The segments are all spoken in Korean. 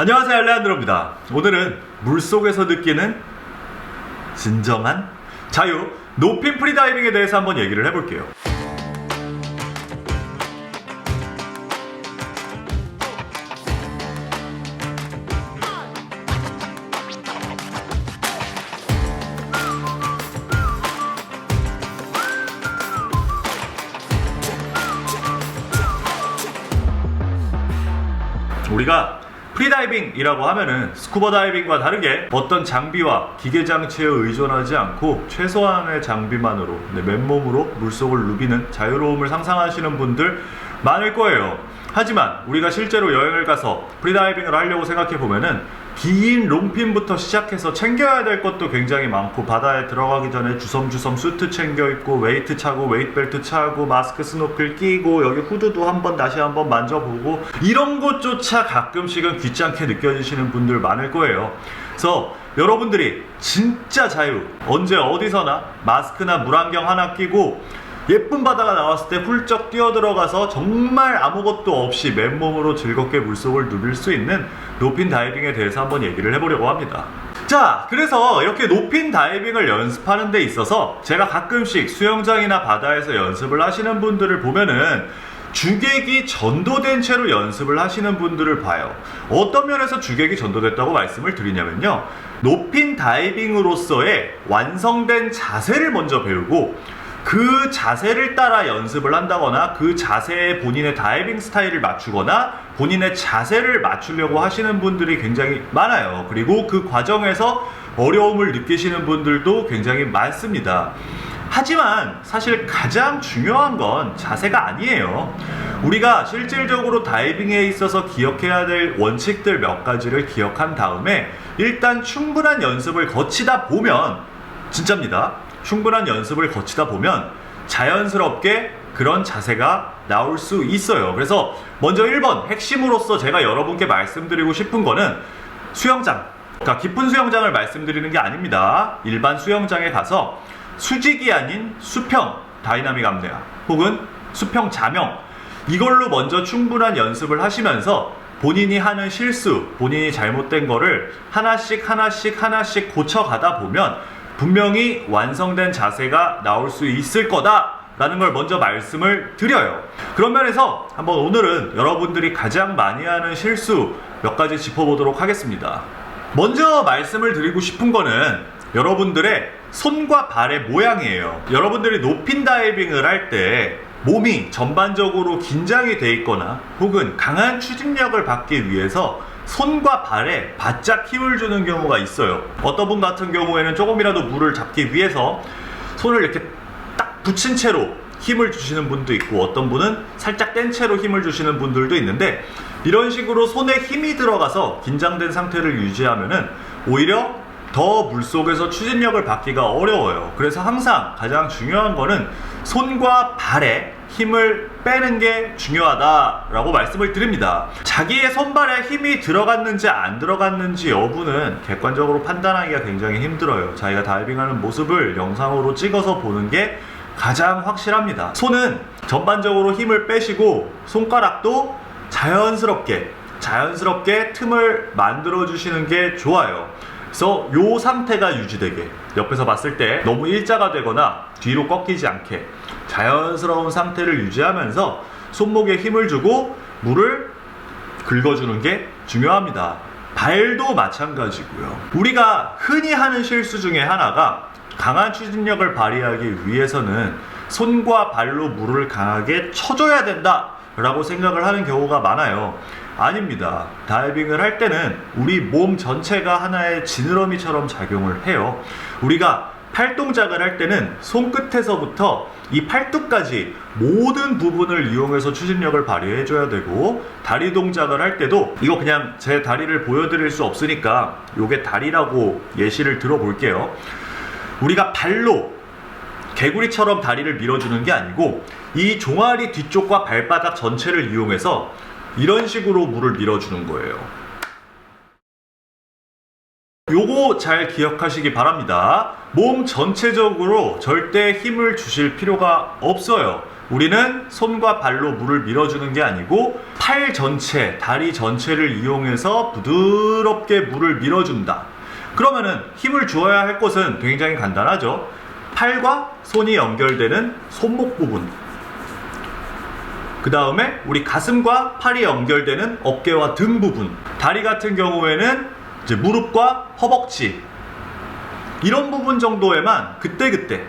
안녕하세요 알레안드로입니다. 오늘은 물속에서 느끼는 진정한 자유 노핀 프리다이빙에 대해서 한번 얘기를 해볼게요. 우리가 프리다이빙이라고 하면은 스쿠버 다이빙과 다르게 어떤 장비와 기계 장치에 의존하지 않고 최소한의 장비만으로 네, 맨몸으로 물속을 누비는 자유로움을 상상하시는 분들 많을 거예요. 하지만 우리가 실제로 여행을 가서 프리다이빙을 하려고 생각해 보면은 긴 롱핀부터 시작해서 챙겨야 될 것도 굉장히 많고 바다에 들어가기 전에 주섬주섬 수트 챙겨 입고 웨이트 차고 웨이트벨트 차고 마스크 스노클 끼고 여기 후드도 한번 다시 한번 만져보고 이런 것조차 가끔씩은 귀찮게 느껴지시는 분들 많을 거예요. 그래서 여러분들이 진짜 자유 언제 어디서나 마스크나 물안경 하나 끼고 예쁜 바다가 나왔을 때 훌쩍 뛰어들어가서 정말 아무것도 없이 맨몸으로 즐겁게 물속을 누빌 수 있는 노핀 다이빙에 대해서 한번 얘기를 해보려고 합니다. 자, 그래서 이렇게 노핀 다이빙을 연습하는 데 있어서 제가 가끔씩 수영장이나 바다에서 연습을 하시는 분들을 보면은 주객이 전도된 채로 연습을 하시는 분들을 봐요. 어떤 면에서 주객이 전도됐다고 말씀을 드리냐면요. 노핀 다이빙으로서의 완성된 자세를 먼저 배우고 그 자세를 따라 연습을 한다거나 그 자세에 본인의 다이빙 스타일을 맞추거나 본인의 자세를 맞추려고 하시는 분들이 굉장히 많아요. 그리고 그 과정에서 어려움을 느끼시는 분들도 굉장히 많습니다. 하지만 사실 가장 중요한 건 자세가 아니에요. 우리가 실질적으로 다이빙에 있어서 기억해야 될 원칙들 몇 가지를 기억한 다음에 일단 충분한 연습을 거치다 보면 진짜입니다. 충분한 연습을 거치다 보면 자연스럽게 그런 자세가 나올 수 있어요. 그래서 먼저 1번 핵심으로서 제가 여러분께 말씀드리고 싶은 거는 수영장. 그러니까 깊은 수영장을 말씀드리는 게 아닙니다. 일반 수영장에 가서 수직이 아닌 수평 다이나믹 apnea 혹은 수평 자명 이걸로 먼저 충분한 연습을 하시면서 본인이 하는 실수, 본인이 잘못된 거를 하나씩 하나씩 하나씩 고쳐가다 보면 분명히 완성된 자세가 나올 수 있을 거다 라는 걸 먼저 말씀을 드려요. 그런 면에서 한번 오늘은 여러분들이 가장 많이 하는 실수 몇 가지 짚어보도록 하겠습니다. 먼저 말씀을 드리고 싶은 거는 여러분들의 손과 발의 모양이에요. 여러분들이 높인 다이빙을 할 때 몸이 전반적으로 긴장이 돼 있거나 혹은 강한 추진력을 받기 위해서 손과 발에 바짝 힘을 주는 경우가 있어요. 어떤 분 같은 경우에는 조금이라도 물을 잡기 위해서 손을 이렇게 딱 붙인 채로 힘을 주시는 분도 있고 어떤 분은 살짝 뗀 채로 힘을 주시는 분들도 있는데 이런 식으로 손에 힘이 들어가서 긴장된 상태를 유지하면은 오히려 더 물속에서 추진력을 받기가 어려워요. 그래서 항상 가장 중요한 거는 손과 발에 힘을 빼는 게 중요하다라고 말씀을 드립니다. 자기의 손발에 힘이 들어갔는지 안 들어갔는지 여부는 객관적으로 판단하기가 굉장히 힘들어요. 자기가 다이빙하는 모습을 영상으로 찍어서 보는 게 가장 확실합니다. 손은 전반적으로 힘을 빼시고 손가락도 자연스럽게 자연스럽게 틈을 만들어 주시는 게 좋아요. 그래서 요 상태가 유지되게 옆에서 봤을 때 너무 일자가 되거나 뒤로 꺾이지 않게 자연스러운 상태를 유지하면서 손목에 힘을 주고 물을 긁어주는 게 중요합니다. 발도 마찬가지고요. 우리가 흔히 하는 실수 중에 하나가 강한 추진력을 발휘하기 위해서는 손과 발로 물을 강하게 쳐줘야 된다 라고 생각을 하는 경우가 많아요. 아닙니다. 다이빙을 할 때는 우리 몸 전체가 하나의 지느러미처럼 작용을 해요. 우리가 팔 동작을 할 때는 손끝에서부터 이 팔뚝까지 모든 부분을 이용해서 추진력을 발휘해 줘야 되고 다리 동작을 할 때도 이거 그냥 제 다리를 보여드릴 수 없으니까 요게 다리라고 예시를 들어볼게요. 우리가 발로 개구리처럼 다리를 밀어주는 게 아니고 이 종아리 뒤쪽과 발바닥 전체를 이용해서 이런 식으로 물을 밀어주는 거예요. 요거 잘 기억하시기 바랍니다. 몸 전체적으로 절대 힘을 주실 필요가 없어요. 우리는 손과 발로 물을 밀어주는 게 아니고 팔 전체, 다리 전체를 이용해서 부드럽게 물을 밀어준다. 그러면은 힘을 주어야 할 곳은 굉장히 간단하죠. 팔과 손이 연결되는 손목 부분. 그 다음에 우리 가슴과 팔이 연결되는 어깨와 등 부분. 다리 같은 경우에는 이제 무릎과 허벅지. 이런 부분 정도에만 그때 그때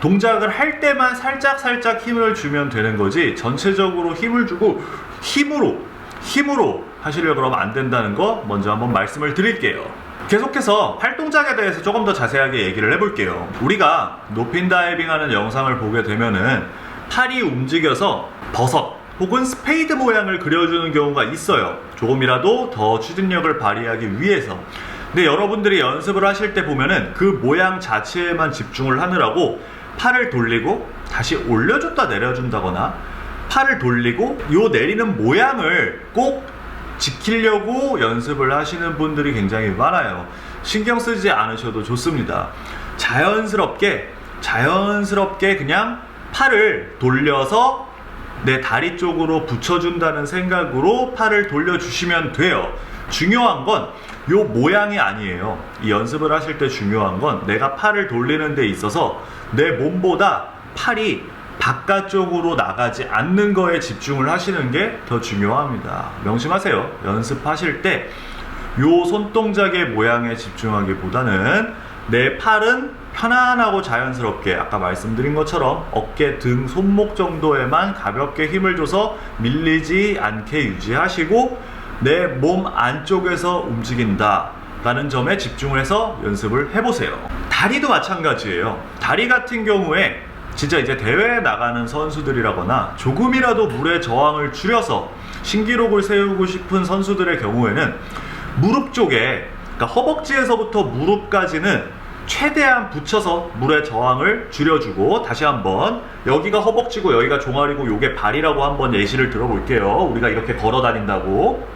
동작을 할 때만 살짝 살짝 힘을 주면 되는 거지 전체적으로 힘을 주고 힘으로 힘으로 하시려 그러면 안 된다는 거 먼저 한번 말씀을 드릴게요. 계속해서 팔 동작에 대해서 조금 더 자세하게 얘기를 해볼게요. 우리가 노핀 다이빙 하는 영상을 보게 되면은 팔이 움직여서 버섯 혹은 스페이드 모양을 그려주는 경우가 있어요. 조금이라도 더 추진력을 발휘하기 위해서. 근데 여러분들이 연습을 하실 때 보면은 그 모양 자체에만 집중을 하느라고 팔을 돌리고 다시 올려줬다 내려준다거나 팔을 돌리고 요 내리는 모양을 꼭 지키려고 연습을 하시는 분들이 굉장히 많아요. 신경 쓰지 않으셔도 좋습니다. 자연스럽게, 자연스럽게 그냥 팔을 돌려서 내 다리 쪽으로 붙여준다는 생각으로 팔을 돌려주시면 돼요. 중요한 건 요 모양이 아니에요. 이 연습을 하실 때 중요한 건 내가 팔을 돌리는 데 있어서 내 몸보다 팔이 바깥쪽으로 나가지 않는 거에 집중을 하시는 게 더 중요합니다. 명심하세요. 연습하실 때 요 손동작의 모양에 집중하기보다는 내 팔은 편안하고 자연스럽게 아까 말씀드린 것처럼 어깨, 등, 손목 정도에만 가볍게 힘을 줘서 밀리지 않게 유지하시고 내 몸 안쪽에서 움직인다. 라는 점에 집중을 해서 연습을 해보세요. 다리도 마찬가지예요. 다리 같은 경우에 진짜 이제 대회에 나가는 선수들이라거나 조금이라도 물의 저항을 줄여서 신기록을 세우고 싶은 선수들의 경우에는 무릎 쪽에 그러니까 허벅지에서부터 무릎까지는 최대한 붙여서 물의 저항을 줄여주고 다시 한번 여기가 허벅지고 여기가 종아리고 요게 발이라고 한번 예시를 들어볼게요. 우리가 이렇게 걸어 다닌다고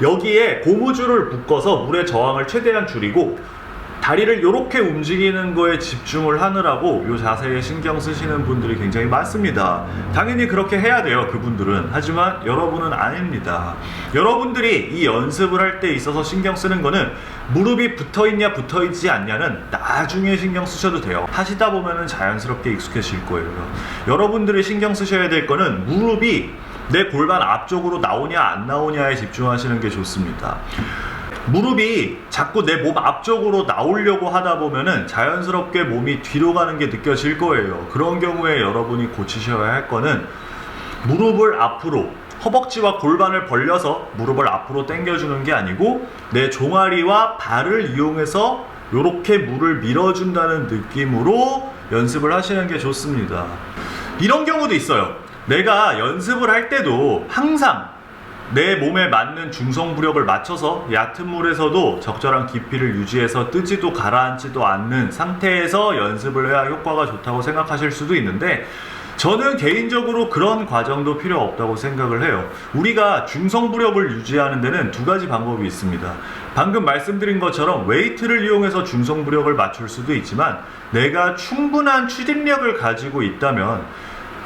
여기에 고무줄을 묶어서 물의 저항을 최대한 줄이고 다리를 이렇게 움직이는 거에 집중을 하느라고 이 자세에 신경 쓰시는 분들이 굉장히 많습니다. 당연히 그렇게 해야 돼요, 그분들은. 하지만 여러분은 아닙니다. 여러분들이 이 연습을 할 때 있어서 신경 쓰는 거는 무릎이 붙어 있냐, 붙어 있지 않냐는 나중에 신경 쓰셔도 돼요. 하시다 보면은 자연스럽게 익숙해질 거예요. 여러분들이 신경 쓰셔야 될 거는 무릎이 내 골반 앞쪽으로 나오냐, 안 나오냐에 집중하시는 게 좋습니다. 무릎이 자꾸 내 몸 앞쪽으로 나오려고 하다 보면은 자연스럽게 몸이 뒤로 가는 게 느껴질 거예요. 그런 경우에 여러분이 고치셔야 할 거는 무릎을 앞으로 허벅지와 골반을 벌려서 무릎을 앞으로 당겨주는 게 아니고 내 종아리와 발을 이용해서 이렇게 물을 밀어준다는 느낌으로 연습을 하시는 게 좋습니다. 이런 경우도 있어요. 내가 연습을 할 때도 항상 내 몸에 맞는 중성부력을 맞춰서 얕은 물에서도 적절한 깊이를 유지해서 뜨지도 가라앉지도 않는 상태에서 연습을 해야 효과가 좋다고 생각하실 수도 있는데 저는 개인적으로 그런 과정도 필요 없다고 생각을 해요. 우리가 중성부력을 유지하는 데는 두 가지 방법이 있습니다. 방금 말씀드린 것처럼 웨이트를 이용해서 중성부력을 맞출 수도 있지만 내가 충분한 추진력을 가지고 있다면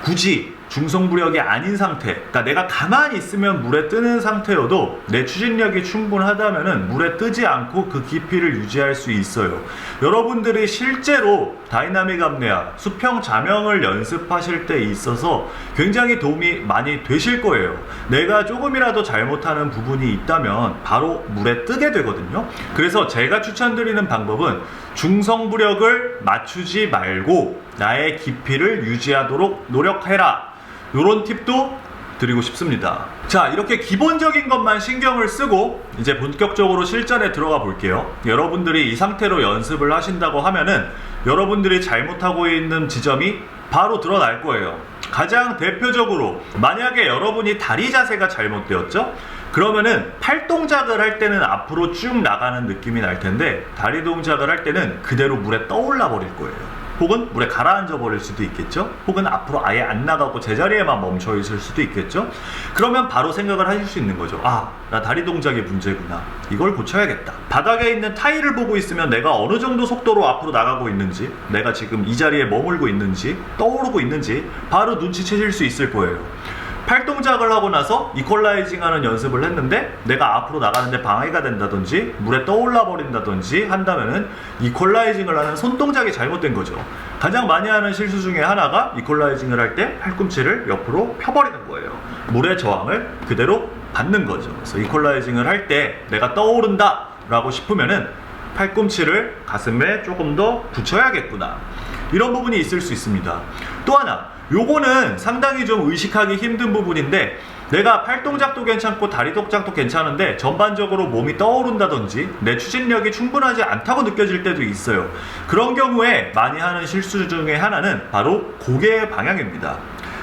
굳이 중성부력이 아닌 상태, 그러니까 내가 가만히 있으면 물에 뜨는 상태여도 내 추진력이 충분하다면은 물에 뜨지 않고 그 깊이를 유지할 수 있어요. 여러분들이 실제로 다이나믹 apnea, 수평 자명을 연습하실 때 있어서 굉장히 도움이 많이 되실 거예요. 내가 조금이라도 잘못하는 부분이 있다면 바로 물에 뜨게 되거든요. 그래서 제가 추천드리는 방법은 중성부력을 맞추지 말고 나의 깊이를 유지하도록 노력해라. 요런 팁도 드리고 싶습니다. 자, 이렇게 기본적인 것만 신경을 쓰고 이제 본격적으로 실전에 들어가 볼게요. 여러분들이 이 상태로 연습을 하신다고 하면은 여러분들이 잘못하고 있는 지점이 바로 드러날 거예요. 가장 대표적으로 만약에 여러분이 다리 자세가 잘못되었죠? 그러면은 팔 동작을 할 때는 앞으로 쭉 나가는 느낌이 날 텐데 다리 동작을 할 때는 그대로 물에 떠올라 버릴 거예요. 혹은 물에 가라앉아 버릴 수도 있겠죠. 혹은 앞으로 아예 안 나가고 제자리에만 멈춰 있을 수도 있겠죠. 그러면 바로 생각을 하실 수 있는 거죠. 아, 나 다리 동작의 문제구나. 이걸 고쳐야겠다. 바닥에 있는 타일을 보고 있으면 내가 어느 정도 속도로 앞으로 나가고 있는지, 내가 지금 이 자리에 머물고 있는지, 떠오르고 있는지 바로 눈치채실 수 있을 거예요. 팔 동작을 하고 나서 이퀄라이징 하는 연습을 했는데 내가 앞으로 나가는데 방해가 된다든지 물에 떠올라 버린다든지 한다면은 이퀄라이징을 하는 손 동작이 잘못된 거죠. 가장 많이 하는 실수 중에 하나가 이퀄라이징을 할 때 팔꿈치를 옆으로 펴버리는 거예요. 물의 저항을 그대로 받는 거죠. 그래서 이퀄라이징을 할 때 내가 떠오른다 라고 싶으면은 팔꿈치를 가슴에 조금 더 붙여야겠구나. 이런 부분이 있을 수 있습니다. 또 하나, 요거는 상당히 좀 의식하기 힘든 부분인데 내가 팔 동작도 괜찮고 다리 동작도 괜찮은데 전반적으로 몸이 떠오른다든지 내 추진력이 충분하지 않다고 느껴질 때도 있어요. 그런 경우에 많이 하는 실수 중에 하나는 바로 고개의 방향입니다.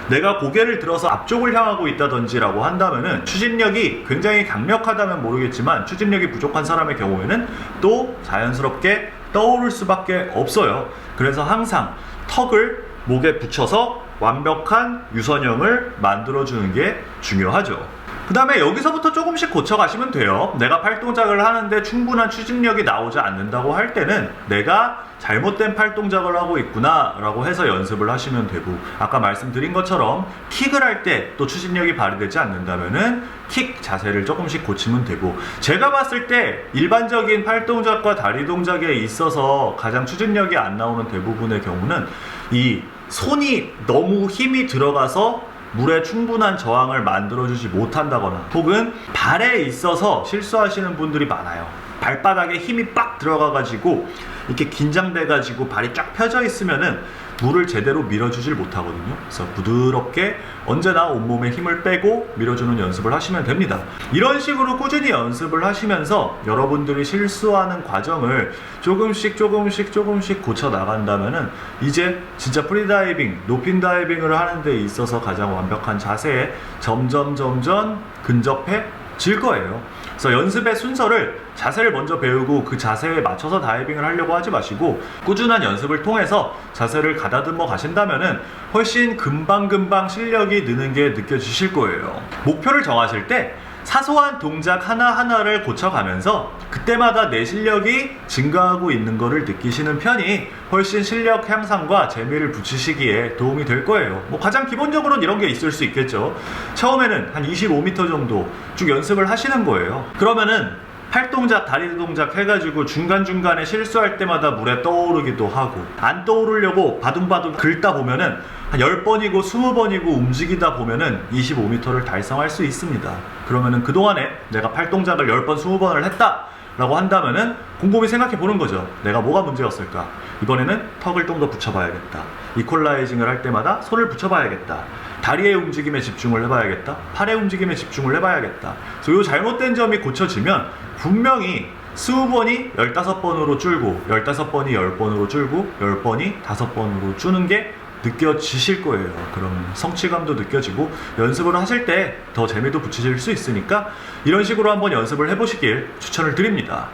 내가 고개를 들어서 앞쪽을 향하고 있다든지라고 한다면은 추진력이 굉장히 강력하다면 모르겠지만 추진력이 부족한 사람의 경우에는 또 자연스럽게 떠오를 수밖에 없어요. 그래서 항상 턱을 목에 붙여서 완벽한 유선형을 만들어주는 게 중요하죠. 그 다음에 여기서부터 조금씩 고쳐가시면 돼요. 내가 팔 동작을 하는데 충분한 추진력이 나오지 않는다고 할 때는 내가 잘못된 팔 동작을 하고 있구나 라고 해서 연습을 하시면 되고 아까 말씀드린 것처럼 킥을 할 때 또 추진력이 발휘되지 않는다면은 킥 자세를 조금씩 고치면 되고 제가 봤을 때 일반적인 팔 동작과 다리 동작에 있어서 가장 추진력이 안 나오는 대부분의 경우는 이 손이 너무 힘이 들어가서 물에 충분한 저항을 만들어주지 못한다거나 혹은 발에 있어서 실수하시는 분들이 많아요. 발바닥에 힘이 빡 들어가가지고 이렇게 긴장돼가지고 발이 쫙 펴져 있으면은 물을 제대로 밀어주질 못하거든요. 그래서 부드럽게 언제나 온몸에 힘을 빼고 밀어주는 연습을 하시면 됩니다. 이런 식으로 꾸준히 연습을 하시면서 여러분들이 실수하는 과정을 조금씩 조금씩 조금씩 고쳐 나간다면은 이제 진짜 프리다이빙, 높인 다이빙을 하는 데 있어서 가장 완벽한 자세에 점점 점점 근접해 질 거예요. 그래서 연습의 순서를 자세를 먼저 배우고 그 자세에 맞춰서 다이빙을 하려고 하지 마시고 꾸준한 연습을 통해서 자세를 가다듬어 가신다면은 훨씬 금방금방 실력이 느는 게 느껴지실 거예요. 목표를 정하실 때 사소한 동작 하나하나를 고쳐가면서 그때마다 내 실력이 증가하고 있는 것을 느끼시는 편이 훨씬 실력 향상과 재미를 붙이시기에 도움이 될 거예요. 뭐 가장 기본적으로는 이런 게 있을 수 있겠죠. 처음에는 한 25m 정도 쭉 연습을 하시는 거예요. 그러면은 팔 동작, 다리 동작 해가지고 중간중간에 실수할 때마다 물에 떠오르기도 하고 안 떠오르려고 바둥바둥 긁다 보면은 한 10번이고 20번이고 움직이다 보면은 25m를 달성할 수 있습니다. 그러면은 그동안에 내가 팔 동작을 10번, 20번을 했다 라고 한다면은 곰곰이 생각해 보는 거죠. 내가 뭐가 문제였을까? 이번에는 턱을 좀 더 붙여봐야겠다. 이퀄라이징을 할 때마다 손을 붙여봐야겠다. 다리의 움직임에 집중을 해봐야겠다. 팔의 움직임에 집중을 해봐야겠다. 그래서 이 잘못된 점이 고쳐지면 분명히 20번이 15번으로 줄고 15번이 10번으로 줄고 10번이 5번으로 주는 게 느껴지실 거예요. 그럼 성취감도 느껴지고 연습을 하실 때 더 재미도 붙이실 수 있으니까 이런 식으로 한번 연습을 해보시길 추천을 드립니다.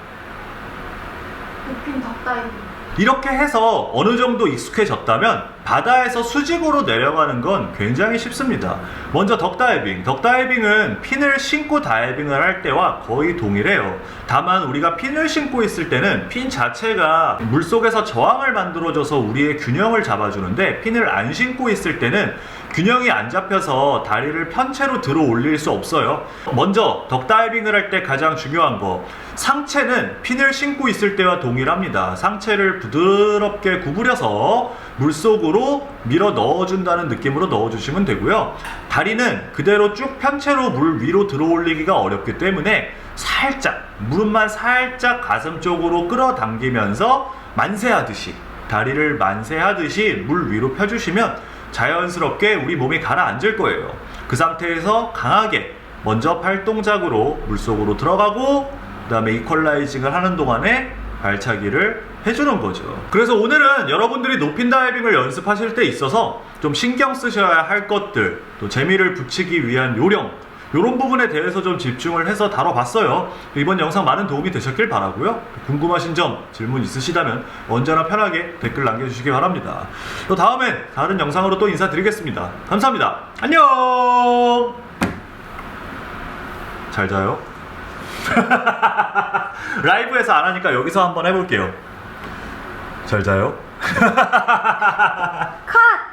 높인 덕다이빙. 이렇게 해서 어느 정도 익숙해졌다면 바다에서 수직으로 내려가는 건 굉장히 쉽습니다. 먼저 덕다이빙. 덕다이빙은 핀을 신고 다이빙을 할 때와 거의 동일해요. 다만 우리가 핀을 신고 있을 때는 핀 자체가 물속에서 저항을 만들어줘서 우리의 균형을 잡아주는데 핀을 안 신고 있을 때는 균형이 안 잡혀서 다리를 편채로 들어 올릴 수 없어요. 먼저 덕다이빙을 할 때 가장 중요한 거 상체는 핀을 신고 있을 때와 동일합니다. 상체를 부드럽게 구부려서 물속으로 밀어 넣어준다는 느낌으로 넣어주시면 되고요. 다리는 그대로 쭉 편채로 물 위로 들어 올리기가 어렵기 때문에 살짝 무릎만 살짝 가슴 쪽으로 끌어당기면서 만세하듯이 다리를 만세하듯이 물 위로 펴주시면 자연스럽게 우리 몸이 가라앉을 거예요. 그 상태에서 강하게 먼저 팔 동작으로 물속으로 들어가고 그 다음에 이퀄라이징을 하는 동안에 발차기를 해주는 거죠. 그래서 오늘은 여러분들이 높인 다이빙을 연습하실 때 있어서 좀 신경 쓰셔야 할 것들, 또 재미를 붙이기 위한 요령, 이런 부분에 대해서 좀 집중을 해서 다뤄봤어요. 이번 영상 많은 도움이 되셨길 바라고요. 궁금하신 점, 질문 있으시다면 언제나 편하게 댓글 남겨주시기 바랍니다. 또 다음엔 다른 영상으로 또 인사드리겠습니다. 감사합니다. 안녕! 잘 자요. 라이브에서 안 하니까 여기서 한번 해볼게요. 잘 자요.